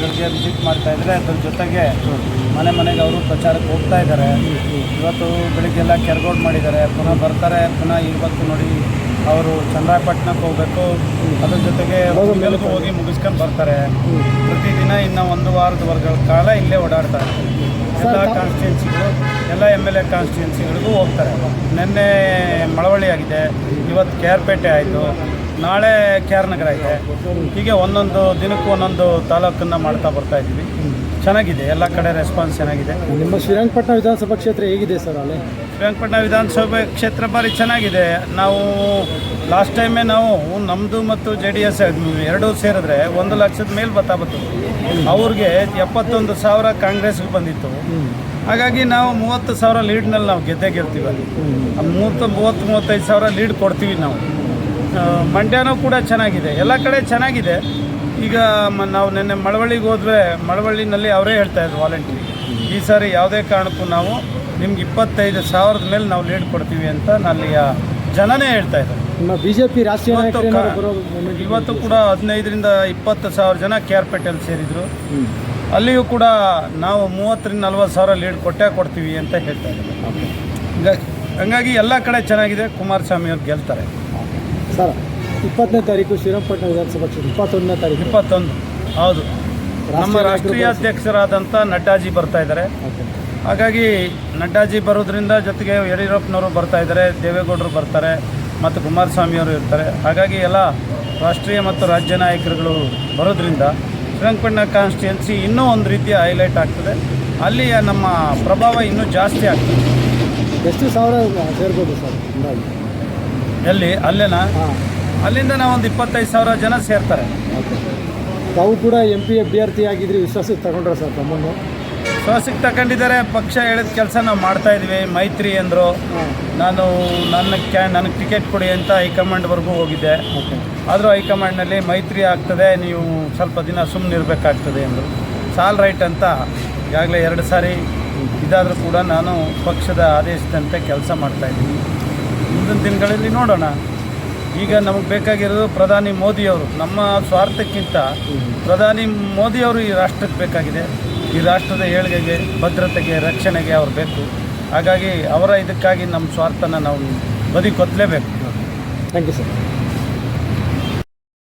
ವಾರ್ಡ್ಗಳಿಗೆ visit ಮಾಡ್ತಾ ಇದ್ದಾರೆ ಅದ್ರ ಜೊತೆಗೆ ಮನೆ ಮನೆಗೆ ಅವರು ಪ್ರಚಾರಕ್ಕೆ ಹೋಗ್ತಾ ಇದ್ದಾರೆ. ಇವತ್ತು ಬೆಳಿಗ್ಗೆಲ್ಲ ಕೆರ್ಗೋಡ್ ಮಾಡಿದ್ದಾರೆ. ಪುನಃ ಬರ್ತಾರೆ ಪುನಃ ಇವತ್ತು ನೋಡಿ ಅವರು ಚಂದ್ರಾಯಪಟ್ಟಣಕ್ಕೆ ಹೋಗಬೇಕು. ಅದ್ರ ಜೊತೆಗೆ ಹೊಸಮನೆಲ್ಗೂ ಹೋಗಿ ಮುಗಿಸ್ಕೊಂಡು ಬರ್ತಾರೆ. ಪ್ರತಿದಿನ ಇನ್ನು ಒಂದು ವಾರದ ವರ್ಗಗಳ ಕಾಲ ಇಲ್ಲೇ ಓಡಾಡ್ತಾರೆ ಎಲ್ಲ ಕಾನ್ಸ್ಟಿಟ್ಯೂನ್ಸಿಗಳು ಎಲ್ಲ ಎಂ ಎಲ್ ಎ ಕಾನ್ಸ್ಟಿಟ್ಯೂನ್ಸಿಗಳಿಗೂ ಹೋಗ್ತಾರೆ. ನಿನ್ನೆ ಮಳವಳ್ಳಿ ಆಗಿದೆ ಇವತ್ತು ಕೆ ಆರ್ ಪೇಟೆ ಆಯಿತು. ನಾಳೆ ಕೆ ಆರ್ ನಗರ ಇದೆ. ಹೀಗೆ ಒಂದೊಂದು ದಿನಕ್ಕೂ ಒಂದೊಂದು ತಾಲೂಕನ್ನು ಮಾಡ್ತಾ ಬರ್ತಾ ಇದ್ದೀವಿ. ಚೆನ್ನಾಗಿದೆ ಎಲ್ಲ ಕಡೆ ರೆಸ್ಪಾನ್ಸ್ ಚೆನ್ನಾಗಿದೆ. ನಿಮ್ಮ ಶ್ರೀರಂಗಪಟ್ಟಣ ವಿಧಾನಸಭಾ ಕ್ಷೇತ್ರ ಹೇಗಿದೆ ಸರ್ ಅಲ್ಲಿ? ಶ್ರೀರಂಗಪಟ್ಟಣ ವಿಧಾನಸಭೆ ಕ್ಷೇತ್ರ ಬಾರಿ ಚೆನ್ನಾಗಿದೆ. ನಾವು ಲಾಸ್ಟ್ ಟೈಮೇ ನಾವು ನಮ್ಮದು ಮತ್ತು ಜೆ ಡಿ ಎಸ್ ಎರಡೂ ಸೇರಿದ್ರೆ ಒಂದು ಲಕ್ಷದ ಮೇಲೆ ಬತ್ತಾ ಬಂತು. ಅವ್ರಿಗೆ ಎಪ್ಪತ್ತೊಂದು ಸಾವಿರ ಕಾಂಗ್ರೆಸ್ಗೆ ಬಂದಿತ್ತು. ಹಾಗಾಗಿ ನಾವು ಮೂವತ್ತು ಸಾವಿರ ಲೀಡ್ನಲ್ಲಿ ನಾವು ಗೆದ್ದೇ ಗೆಲ್ತೀವಿ ಮೂವತ್ತು ಮೂವತ್ತು ಮೂವತ್ತೈದು ಸಾವಿರ ಲೀಡ್ ಕೊಡ್ತೀವಿ ನಾವು. ಮಂಡ್ಯನೂ ಕೂಡ ಚೆನ್ನಾಗಿದೆ. ಎಲ್ಲ ಕಡೆ ಚೆನ್ನಾಗಿದೆ. ಈಗ ಮ- ನಾವು ನಿನ್ನೆ ಮಳವಳ್ಳಿಗೆ ಹೋದ್ರೆ ಮಳವಳ್ಳಿನಲ್ಲಿ ಅವರೇ ಹೇಳ್ತಾ ಇದ್ರು ವಾಲಂಟ್ರಿ ಈ ಸಾರಿ ಯಾವುದೇ ಕಾರಣಕ್ಕೂ ನಾವು ನಿಮ್ಗೆ ಇಪ್ಪತ್ತೈದು ಸಾವಿರದ ಮೇಲೆ ನಾವು ಲೀಡ್ ಕೊಡ್ತೀವಿ ಅಂತ ಅಲ್ಲಿಯ ಜನನೇ ಹೇಳ್ತಾ ಇದ್ದಾರೆ. ಬಿ ಜೆ ಪಿ ರಾಷ್ಟ್ರೀಯ ಇವತ್ತು ಕೂಡ ಹದಿನೈದರಿಂದ ಇಪ್ಪತ್ತು ಸಾವಿರ ಜನ ಕೆ ಆರ್ ಪೇಟೆಯಲ್ಲಿ ಸೇರಿದರು ಅಲ್ಲಿಯೂ ಕೂಡ ನಾವು ಮೂವತ್ತರಿಂದ ನಲ್ವತ್ತು ಸಾವಿರ ಲೀಡ್ ಕೊಟ್ಟೇ ಕೊಡ್ತೀವಿ ಅಂತ ಹೇಳ್ತಾ ಇದ್ದಾರೆ. ಹಂಗಾಗಿ ಹಂಗಾಗಿ ಎಲ್ಲ ಕಡೆ ಚೆನ್ನಾಗಿದೆ. ಕುಮಾರಸ್ವಾಮಿ ಅವ್ರು ಗೆಲ್ತಾರೆ. ಸರ್ ಇಪ್ಪತ್ತನೇ ತಾರೀಕು ಶ್ರೀರಂಗಪಟ್ಟಣ ವಿಧಾನಸಭಾ ಕ್ಷೇತ್ರ ಇಪ್ಪತ್ತೊಂದನೇ ತಾರೀಕು. ಇಪ್ಪತ್ತೊಂದು ಹೌದು. ನಮ್ಮ ರಾಷ್ಟ್ರೀಯ ಅಧ್ಯಕ್ಷರಾದಂಥ ನಡ್ಡಾಜಿ ಬರ್ತಾ ಇದ್ದಾರೆ. ಹಾಗಾಗಿ ನಡ್ಡಾಜಿ ಬರೋದ್ರಿಂದ ಜೊತೆಗೆ ಯಡಿಯೂರಪ್ಪನವರು ಬರ್ತಾ ಇದ್ದಾರೆ ದೇವೇಗೌಡರು ಬರ್ತಾರೆ ಮತ್ತು ಕುಮಾರಸ್ವಾಮಿಯವರು ಇರ್ತಾರೆ. ಹಾಗಾಗಿ ಎಲ್ಲ ರಾಷ್ಟ್ರೀಯ ಮತ್ತು ರಾಜ್ಯ ನಾಯಕರುಗಳು ಬರೋದ್ರಿಂದ ಶ್ರೀರಂಗಪಟ್ಟಣ ಕಾನ್ಸ್ಟಿಟ್ಯುಯೆನ್ಸಿ ಇನ್ನೂ ಒಂದು ರೀತಿಯ ಹೈಲೈಟ್ ಆಗ್ತದೆ. ಅಲ್ಲಿ ನಮ್ಮ ಪ್ರಭಾವ ಇನ್ನೂ ಜಾಸ್ತಿ ಆಗ್ತದೆ. ಎಷ್ಟು ಸಾವಿರ ಸೇರ್ಬೋದು ಸರ್? ಎಲ್ಲಿ? ಅಲ್ಲೇನಾ? ಅಲ್ಲಿಂದ ನಾವೊಂದು ಇಪ್ಪತ್ತೈದು ಸಾವಿರ ಜನ ಸೇರ್ತಾರೆ. ತಾವು ಕೂಡ ಎಂ ಪಿ ಅಭ್ಯರ್ಥಿ ಆಗಿದ್ರಿ ವಿಶ್ವಾಸಕ್ಕೆ ತಗೊಂಡ್ರೆ ಸರ್ ತಮ್ಮನ್ನು? ವಿಶ್ವಾಸಕ್ಕೆ ತಗೊಂಡಿದ್ದಾರೆ ಪಕ್ಷ ಹೇಳಿದ ಕೆಲಸ ನಾವು ಮಾಡ್ತಾ ಇದ್ವಿ ಮೈತ್ರಿ ಅಂದರು. ನಾನು ನನ್ನ ಕ್ಯಾ ನನಗೆ ಟಿಕೆಟ್ ಕೊಡಿ ಅಂತ ಹೈಕಮಾಂಡ್ವರೆಗೂ ಹೋಗಿದ್ದೆ. ಆದರೂ ಹೈಕಮಾಂಡ್ನಲ್ಲಿ ಮೈತ್ರಿ ಆಗ್ತದೆ ನೀವು ಸ್ವಲ್ಪ ದಿನ ಸುಮ್ಮನೆ ಇರಬೇಕಾಗ್ತದೆ ಅಂದರು. ಸಾಲ್ ರೈಟ್ ಅಂತ ಈಗಾಗಲೇ ಎರಡು ಸಾರಿ ಇದಾದರೂ ಕೂಡ ನಾನು ಪಕ್ಷದ ಆದೇಶದಂತೆ ಕೆಲಸ ಮಾಡ್ತಾಯಿದ್ದೀನಿ ಮುಂದಿನ ದಿನಗಳಲ್ಲಿ ನೋಡೋಣ. ಈಗ ನಮಗೆ ಬೇಕಾಗಿರೋದು ಪ್ರಧಾನಿ ಮೋದಿಯವರು. ನಮ್ಮ ಸ್ವಾರ್ಥಕ್ಕಿಂತ ಪ್ರಧಾನಿ ಮೋದಿಯವರು ಈ ರಾಷ್ಟ್ರಕ್ಕೆ ಬೇಕಾಗಿದೆ. ಈ ರಾಷ್ಟ್ರದ ಏಳಿಗೆಗೆ, ಭದ್ರತೆಗೆ, ರಕ್ಷಣೆಗೆ ಅವ್ರು ಬೇಕು. ಹಾಗಾಗಿ ಅವರ ಇದಕ್ಕಾಗಿ ನಮ್ಮ ಸ್ವಾರ್ಥನ ನಾವು ಬದಿ ಕೊತ್ತಲೇಬೇಕು ಥ್ಯಾಂಕ್ ಯು ಸರ್